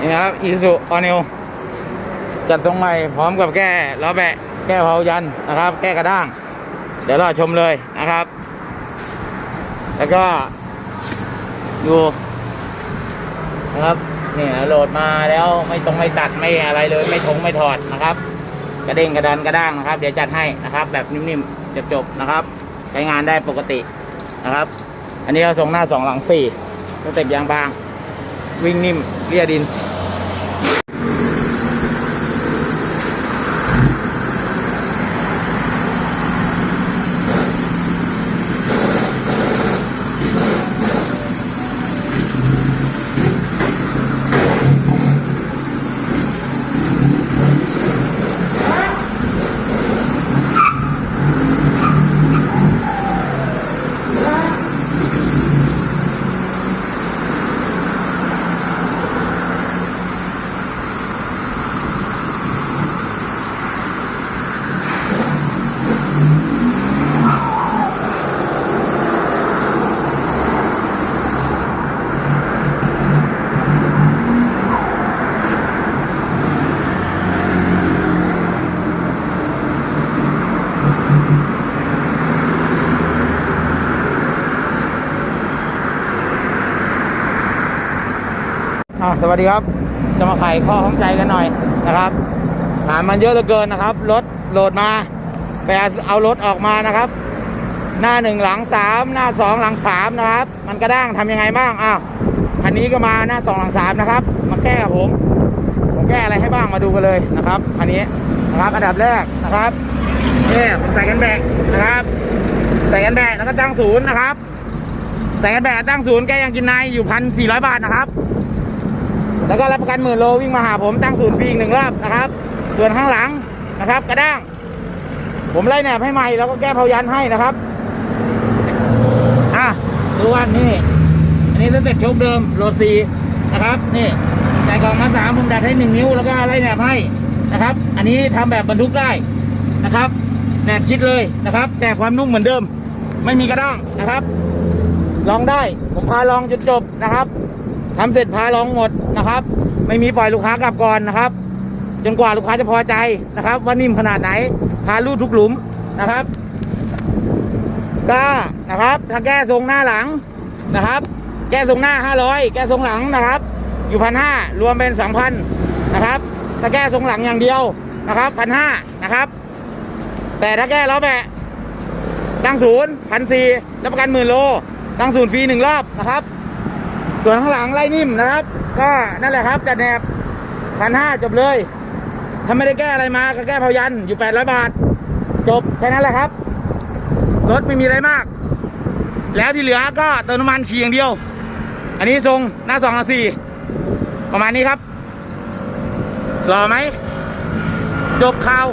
นี่ครับอีสุออนิวจัดตรงใหม่พร้อมกับแก้ล้อแบะ แก้เผายันนะครับ แก้กระด้าง เดี๋ยวรอชมเลยนะครับ แล้วก็ดูนะครับเนี่ยโหลดมาแล้วไม่ตรงไม่ตัดไม่อะไรเลย ไม่ทงไม่ถอดนะครับ กระเด้งกระดันกระด้างนะครับ เดี๋ยวจัดให้นะครับ แบบนิ่มๆจบๆนะครับ ใช้งานได้ปกตินะครับ อันนี้เราส่งหน้าสองหลังสี่สเต็ปยางบาง วิ่งนิ่มเรียดิน อะสวัสดีครับ จะมาไขข้อข้องใจกันหน่อยนะครับถามมันเยอะเหลือเกินนะครับ รถโหลดมาไปเอารถออกมานะครับ หน้าหนึ่งหลังสามหน้าสองหลังสามนะครับ มันกระด้างทำยังไงบ้างอ้าวคันนี้ก็มาหน้าสองหลังสามนะครับ มาแก้ผมผมแก้อะไรให้บ้างมาดูกันเลยนะครับคันนี้นะครับอันดับแรกนะครับเนี่ยผมใส่กันแบกนะครับใส่กันแบกแล้วก็ตั้งศูนย์นะครับใส่กันแบกตั้งศูนย์แกยังกินนายอยู่พันสี่ร้อยบาทนะครับ แล้วก็รับประกันหมื่นโลวิ่งมาหาผมตั้งศูนย์ฟรีอีกหนึ่งรอบนะครับ ส่วนข้างหลังนะครับ กระด้าง ผมไล่แหนบให้ใหม่แล้วก็แก้เผายันให้นะครับอะดูวันนี่อันนี้ตั้งแต่โชคเดิมโรซีนะครับนี่ใส่กล่องมาสามผมดัดให้หนึ่งนิ้วแล้วก็ไล่แหนบให้นะครับ อันนี้ทำแบบบรรทุกได้นะครับแหนบชิดเลยนะครับ แต่ความนุ่มเหมือนเดิม ไม่มีกระด้างนะครับ ลองได้ผมพาลองจนจบนะครับทำเสร็จพาลองหมด นะครับ ไม่มีปล่อยลูกค้ากลับก่อนนะครับ จนกว่าลูกค้าจะพอใจนะครับ ว่านิ่มขนาดไหนพาลูดทุกหลุมนะครับก็นะครับ ถ้าแก้ทรงหน้าหลังนะครับ แก้ทรงหน้า 500 แก้ทรงหลังนะครับ อยู่พันห้ารวมเป็น2,000นะครับ ถ้าแก้ทรงหลังอย่างเดียวนะครับพันห้านะครับ แต่ถ้าแก้ล้อแบะตั้งศูนย์พันสี่รับประกันหมื่นโล ตั้งศูนย์ฟรีหนึ่งรอบนะครับ ส่วนข้างหลังไล่นิ่มนะครับ ก็นั่นแหละครับจัดแนบพันห้าจบเลยถ้าไม่ได้แก้อะไรมาก็แก้เผายันอยู่แปดร้อยบาท จบแค่นั้นแหละครับ รถไม่มีอะไรมาก แล้วที่เหลือก็เติมน้ำมันขี่อย่างเดียว อันนี้ทรงหน้าสองหน้าสี่ประมาณนี้ครับรอไหม จบข่าว